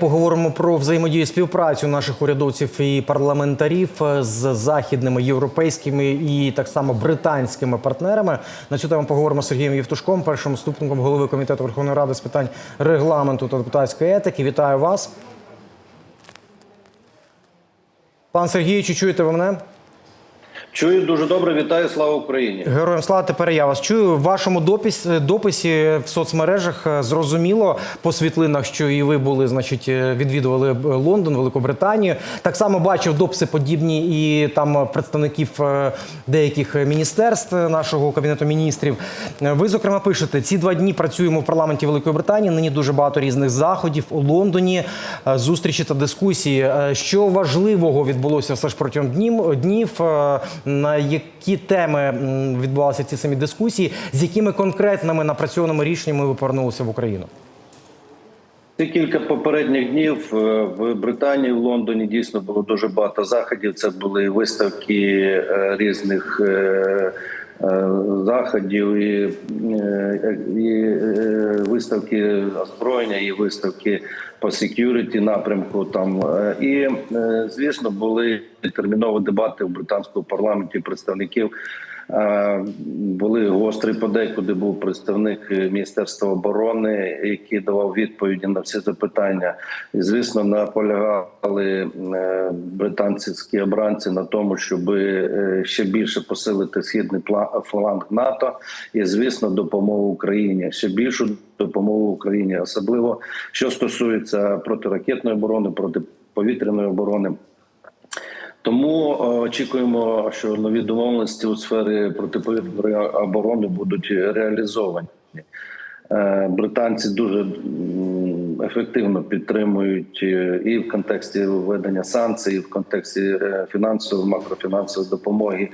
Поговоримо про взаємодію співпрацю наших урядовців і парламентарів з західними європейськими і так само британськими партнерами. На цю тему поговоримо з Сергієм Євтушком, першим заступником голови комітету Верховної Ради з питань регламенту та депутатської етики. Вітаю вас. Пан Сергій, чи чуєте ви мене? Чую дуже добре. Вітаю, слава Україні. Героям слава, тепер я вас чую. В вашому допис, дописі в соцмережах е, зрозуміло по світлинах, що і ви були, значить, е, відвідували е, Лондон, Велику Британію. Так само бачив дописи подібні і там представників деяких міністерств нашого кабінету міністрів. Ви зокрема пишете: ці два дні працюємо в парламенті Великої Британії. Нині дуже багато різних заходів у Лондоні, зустрічі та дискусії. Що важливого відбулося все ж протягом днів днів? На які теми відбувалися ці самі дискусії, з якими конкретними напрацьованими рішеннями ви повернулися в Україну? Ці кілька попередніх днів е, в Британії, в Лондоні дійсно було дуже багато заходів. Це були виставки е, різних е, заходів, і, е, і е, виставки озброєння, і виставки по секюріті напрямку. Там і е, звісно були термінові дебати в британському парламенті представників. Е, Були гострі подекуди. Був представник міністерства оборони, який давав відповіді на всі запитання. І звісно, наполягали е, британські обранці на тому, щоб е, ще більше посилити східний фланг НАТО, і звісно, допомогу Україні ще більшу допомогу Україні, особливо що стосується протиракетної оборони, протиповітряної оборони. Тому е, очікуємо, що нові домовленості у сфері протиповітряної оборони будуть реалізовані. Е, Британці дуже ефективно підтримують е, і в контексті введення санкцій, і в контексті фінансової макрофінансової допомоги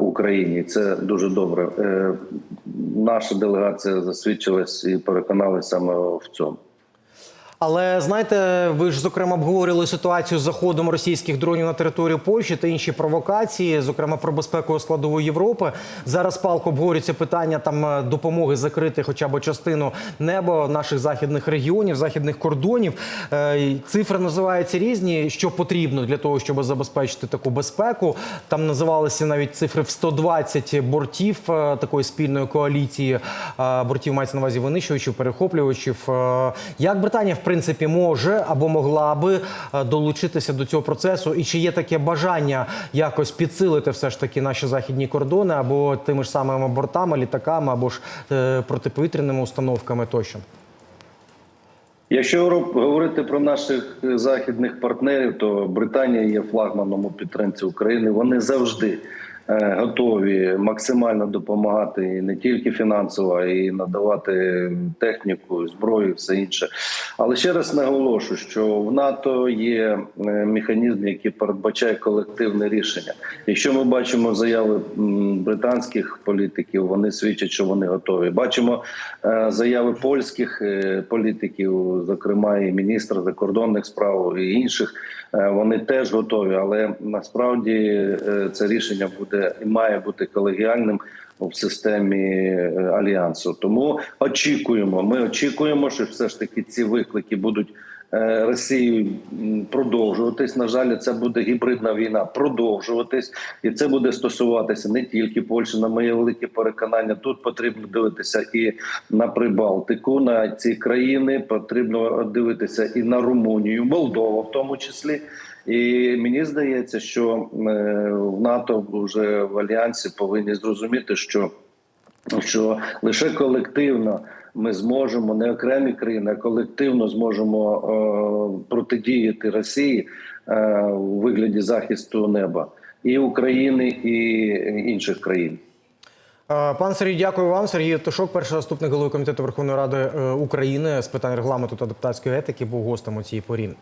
Україні. Це дуже добре. Наша делегація засвідчилась і переконалася саме в цьому. Але знаєте, ви ж зокрема обговорювали ситуацію з заходом російських дронів на територію Польщі та інші провокації, зокрема про безпеку складову Європи. Зараз палко обговорюється питання там е, допомоги закрити хоча б частину неба наших західних регіонів, західних кордонів. Е, Цифри називаються різні, що потрібно для того, щоб забезпечити таку безпеку. Там називалися навіть цифри в 120 бортів е, такої спільної коаліції. Бортів мається на увазі винищувачів, перехоплювачів. Як Британія в принципі може або могла би е, долучитися до цього процесу, і чи є таке бажання якось підсилити все ж таки наші західні кордони або тими ж самими бортами, літаками, або ж е, протиповітряними установками тощо? Якщо говорити про наших е, західних партнерів, то Британія є флагманом у підтримці України. Вони завжди готові максимально допомагати не тільки фінансово, й надавати техніку, зброю, все інше. Але ще раз наголошую, що в НАТО є е, механізм, який передбачає колективне рішення. Якщо ми бачимо заяви британських політиків, вони свідчать, що вони готові. Бачимо е, заяви польських е, політиків, зокрема і міністра закордонних справ і інших. Е, Вони теж готові, але насправді е, це рішення буде і має бути колегіальним в системі е, альянсу. Тому очікуємо. Ми очікуємо, що все ж таки ці виклики будуть. е, Росією продовжуватись. На жаль, це буде гібридна війна продовжуватись, і це буде стосуватися не тільки Польщі. На моє велике переконання, тут потрібно дивитися і на Прибалтику, на ці країни. Потрібно дивитися і на Румунію, Молдову, в тому числі. І мені здається, що е, в НАТО вже в альянсі повинні зрозуміти, що що лише колективно ми зможемо, не окремі країни, а колективно зможемо е, протидіяти Росії е, у вигляді захисту неба і України, і інших країн. Е, Пан Сергій, дякую вам. Сергій Євтушок, перший заступник голови комітету Верховної Ради е, України з питань регламенту та депутатської етики, був гостем у цій порі.